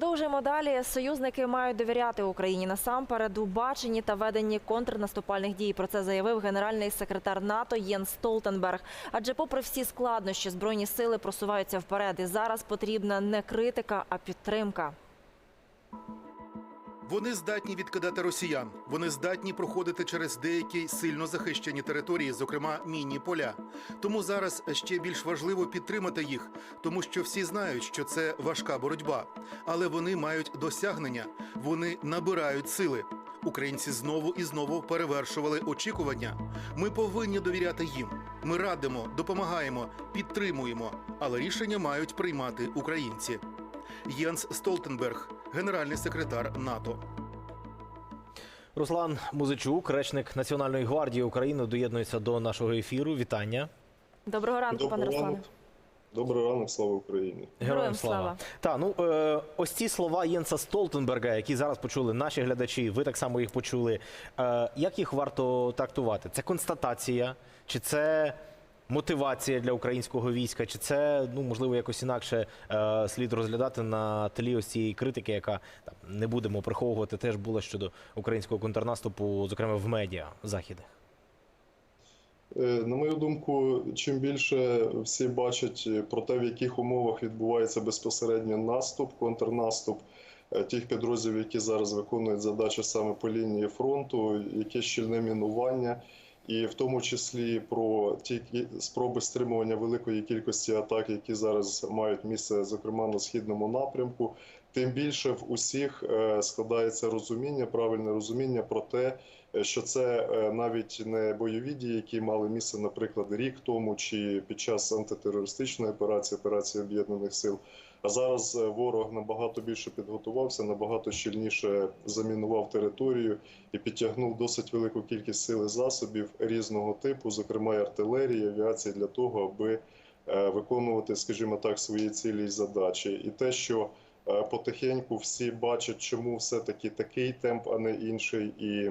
Продовжуємо далі. Союзники мають довіряти Україні насамперед у баченні та веденні контрнаступальних дій. Про це заявив генеральний секретар НАТО Єн Столтенберг. Адже, попри всі складнощі, збройні сили просуваються вперед. І зараз потрібна не критика, а підтримка. Вони здатні відкидати росіян. Вони здатні проходити через деякі сильно захищені території, зокрема мінні поля. Тому зараз ще більш важливо підтримати їх, тому що всі знають, що це важка боротьба, але вони мають досягнення, вони набирають сили. Українці знову і знову перевершували очікування. Ми повинні довіряти їм. Ми радимо, допомагаємо, підтримуємо, але рішення мають приймати українці. Єнс Столтенберг, генеральний секретар НАТО. Руслан Музичук, речник Національної гвардії України, доєднується до нашого ефіру. Вітання. Доброго ранку, пане Руслане. Добрий ранок, слава Україні. Героям слава. Та ну е, ось ці слова Єнса Столтенберга, які зараз почули наші глядачі, ви так само їх почули. Е, як їх варто трактувати? Це констатація, чи це мотивація для українського війська, чи це ну можливо якось інакше е, слід розглядати на тлі ось цієї критики, яка там не будемо приховувати, теж була щодо українського контрнаступу, зокрема в медіа західних. Е, На мою думку, чим більше всі бачать про те, в яких умовах відбувається безпосередньо наступ, контрнаступ е, тих підрозділів, які зараз виконують задачі саме по лінії фронту, яке щільне мінування, і в тому числі про ті спроби стримування великої кількості атак, які зараз мають місце, зокрема на східному напрямку. Тим більше в усіх е, складається розуміння, правильне розуміння про те, е, що це е, навіть не бойові дії, які мали місце, наприклад, рік тому, чи під час антитерористичної операції, операції об'єднаних сил. А зараз е, ворог набагато більше підготувався, набагато щільніше замінував територію і підтягнув досить велику кількість сил і засобів різного типу, зокрема й артилерії, авіації, для того, аби е, виконувати, скажімо так, свої цілі і задачі. І те, що е, потихеньку всі бачать, чому все-таки такий темп, а не інший. І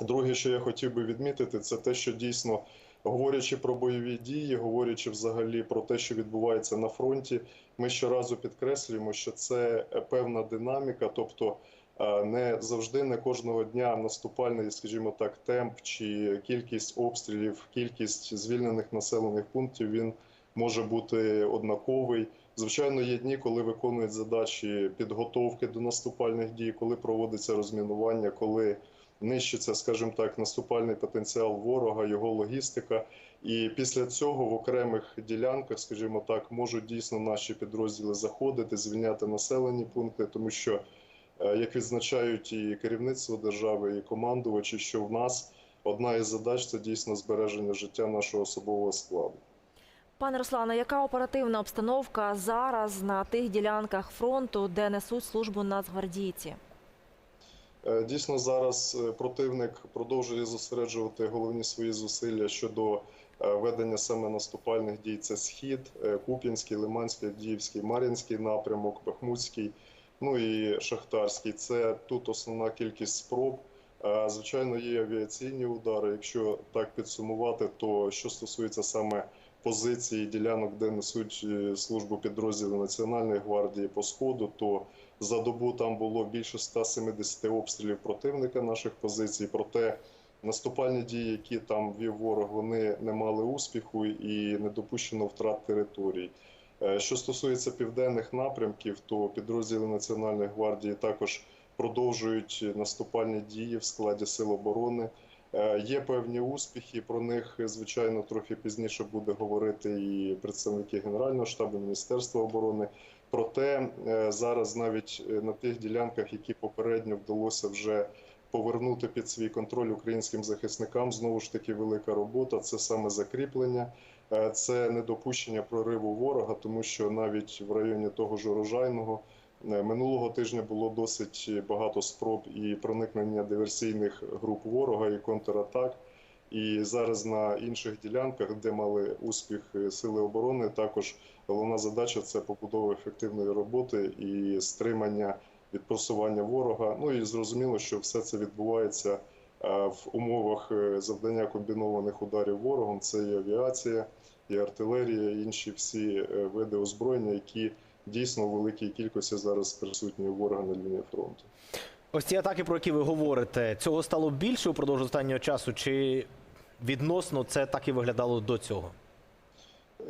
друге, що я хотів би відмітити, це те, що дійсно. Говорячи про бойові дії, говорячи взагалі про те, що відбувається на фронті, ми щоразу підкреслюємо, що це е, певна динаміка, тобто е, не завжди не кожного дня наступальний, скажімо так, темп чи кількість обстрілів, кількість звільнених населених пунктів він може бути однаковий. Звичайно, є дні, коли виконують задачі підготовки до наступальних дій, коли проводиться розмінування, коли нищиться, скажімо так, наступальний потенціал ворога, його логістика. І після цього в окремих ділянках, скажімо так, можуть дійсно наші підрозділи заходити, звільняти населені пункти, тому що, е, як відзначають і керівництво держави, і командувачі, що в нас одна із задач це дійсно збереження життя нашого особового складу. Пане Руслане, яка оперативна обстановка зараз на тих ділянках фронту, де несуть службу нацгвардійці? Е, Дійсно, зараз е, противник продовжує зосереджувати головні свої зусилля щодо е, ведення саме наступальних дій. Це схід, Куп'янський, Лиманський, Авдіївський, Мар'їнський напрямок, Бахмутський, ну і Шахтарський. Це тут основна кількість спроб. Звичайно, є авіаційні удари. Якщо так підсумувати, то що стосується саме позиції ділянок, де несуть е, службу підрозділи Національної гвардії по сходу, то за добу там було більше 170 обстрілів противника наших позицій. Проте наступальні дії, які там вів ворог, вони не мали успіху і не допущено втрат територій. Е, Що стосується південних напрямків, то підрозділи Національної гвардії також продовжують наступальні дії в складі сил оборони. Е, Є певні успіхи. Про них звичайно трохи пізніше буде говорити і представники Генерального штабу Міністерства оборони. Проте е, зараз навіть е, на тих ділянках, які попередньо вдалося вже повернути під свій контроль українським захисникам, знову ж таки велика робота. Це саме закріплення, це недопущення прориву ворога, тому що навіть в районі того ж урожайного минулого тижня було досить багато спроб і проникнення диверсійних груп ворога і контратак. І зараз на інших ділянках, де мали успіх е, сили оборони, також головна задача це побудова ефективної роботи і стримання від просування ворога. Ну і зрозуміло, що все це відбувається е, в умовах е, завдання комбінованих ударів ворогом. Це і авіація, і артилерія, і інші всі е, види озброєння, які дійсно у великій кількості зараз присутні у ворога на лінії фронту. Ось ці атаки, про які ви говорите, цього стало більше упродовж останнього часу, чи відносно це так і виглядало до цього?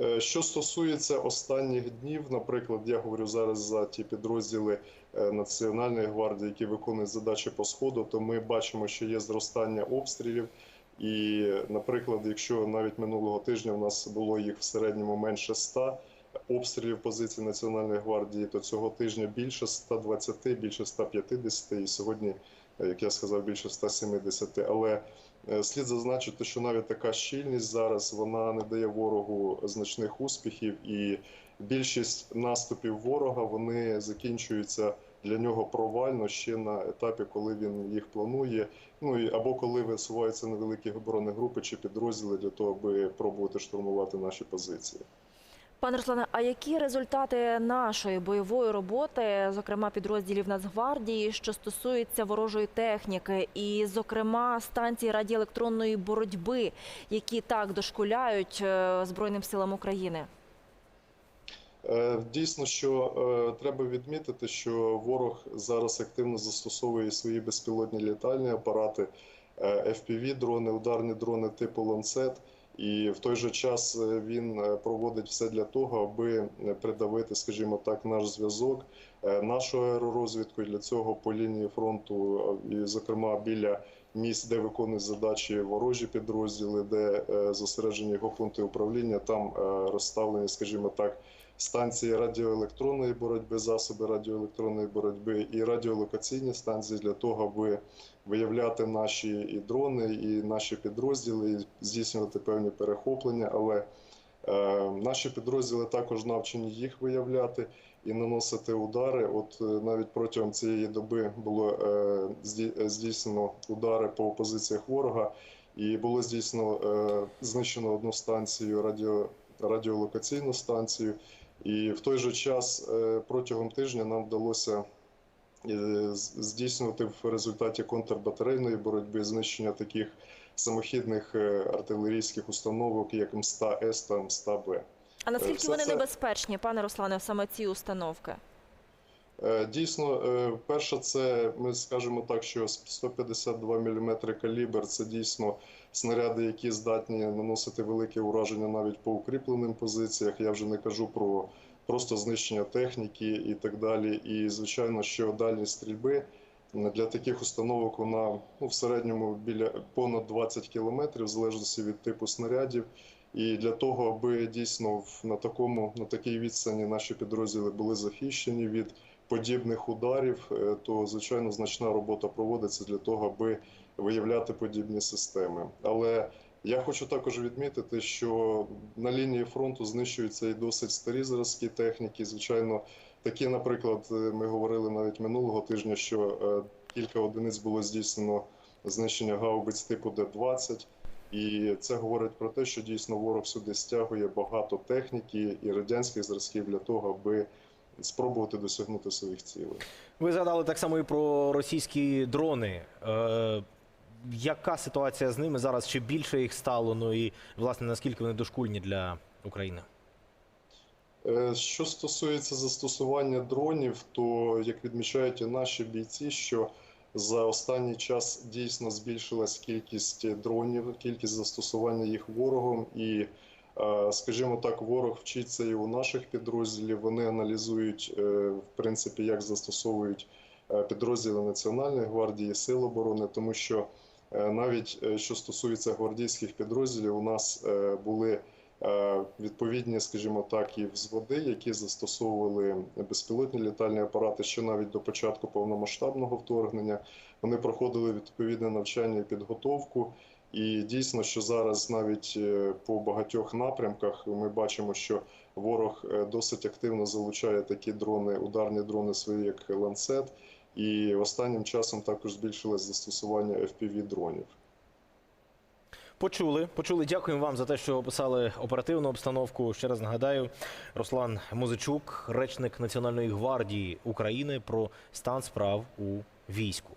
Е, Що стосується останніх днів, наприклад, я говорю зараз за ті підрозділи е, Національної гвардії, які виконують задачі по сходу, то ми бачимо, що є зростання обстрілів. І, наприклад, якщо навіть минулого тижня в нас було їх в середньому менше 100 обстрілів позицій Національної гвардії, то цього тижня більше 120, більше 150, і сьогодні, е, як я сказав, більше 170. Але Е, Слід зазначити, що навіть така щільність зараз вона не дає ворогу значних успіхів, і більшість наступів ворога вони закінчуються для нього провально ще на етапі, коли він їх планує. Ну і або коли висуваються невеликі оборонні групи чи підрозділи для того, аби пробувати штурмувати наші позиції. Пане Руслане, а які результати нашої бойової роботи, зокрема підрозділів Нацгвардії, що стосується ворожої техніки, і, зокрема, станції радіоелектронної боротьби, які так дошкуляють е, Збройним силам України? Е, Дійсно, що е, треба відмітити, що ворог зараз активно застосовує свої безпілотні літальні апарати, е, FPV-дрони, ударні дрони типу Lancet. І в той же час е, він е, проводить все для того, аби е, придавити, скажімо так, наш зв'язок, нашу аеророзвідку. І для цього по лінії фронту, і, зокрема біля місць, де виконують задачі ворожі підрозділи, де зосереджені його пункти управління, там розставлені, скажімо так, станції радіоелектронної боротьби, засоби радіоелектронної боротьби і радіолокаційні станції для того, аби виявляти наші і дрони, і наші підрозділи, і здійснювати певні перехоплення. Але е, наші підрозділи також навчені їх виявляти і наносити удари. От е, навіть протягом цієї доби було е, здійснено удари по позиціях ворога, і було здійснено е, знищено одну станцію радіо, радіолокаційну станцію. І в той же час е, протягом тижня нам вдалося е, здійснювати в результаті контрбатарейної боротьби знищення таких самохідних е, артилерійських установок, як МСТА-С та МСТА-Б. А наскільки вони небезпечні, пане Руслане, саме ці установки? Е, Дійсно, е, перше, це ми скажемо так, що 152 мм калібр це дійсно снаряди, які здатні наносити велике ураження навіть по укріпленим позиціях. Я вже не кажу про просто знищення техніки і так далі. І звичайно, що дальність стрільби для таких установок вона ну, в середньому біля понад 20 кілометрів, в залежності від типу снарядів. І для того, аби дійсно на такому на такій відстані наші підрозділи були захищені від подібних ударів, е, то звичайно значна робота проводиться для того, аби виявляти подібні системи. Але я хочу також відмітити, що на лінії фронту знищуються і досить старі зразки техніки. Звичайно, такі, наприклад, е, ми говорили навіть минулого тижня, що е, кілька одиниць було здійснено знищення гаубиць типу Д-20. І це говорить про те, що дійсно ворог сюди стягує багато техніки і радянських зразків для того, аби спробувати досягнути своїх цілей. Ви згадали так само і про російські дрони. Е, яка ситуація з ними зараз? Чи більше їх стало? Ну і власне наскільки вони дошкульні для України? Е, Що стосується застосування дронів, то як відмічають і наші бійці, що за останній час дійсно збільшилась кількість дронів, кількість застосування їх ворогом, і, скажімо так, ворог вчиться і у наших підрозділів. Вони аналізують, е, в принципі, як застосовують е, підрозділи Національної гвардії, Сил оборони, тому що е, навіть е, що стосується гвардійських підрозділів, у нас е, були е, відповідні, скажімо так, і взводи, які застосовували безпілотні літальні апарати ще навіть до початку повномасштабного вторгнення. Вони проходили відповідне навчання і підготовку. І дійсно, що зараз навіть е, по багатьох напрямках ми бачимо, що ворог е, досить активно залучає такі дрони, ударні дрони свої, як ланцет. І останнім часом також збільшилось застосування fpv дронів. Почули, почули. Дякуємо вам за те, що описали оперативну обстановку. Ще раз нагадаю, Руслан Музичук, речник Національної гвардії України, про стан справ у війську.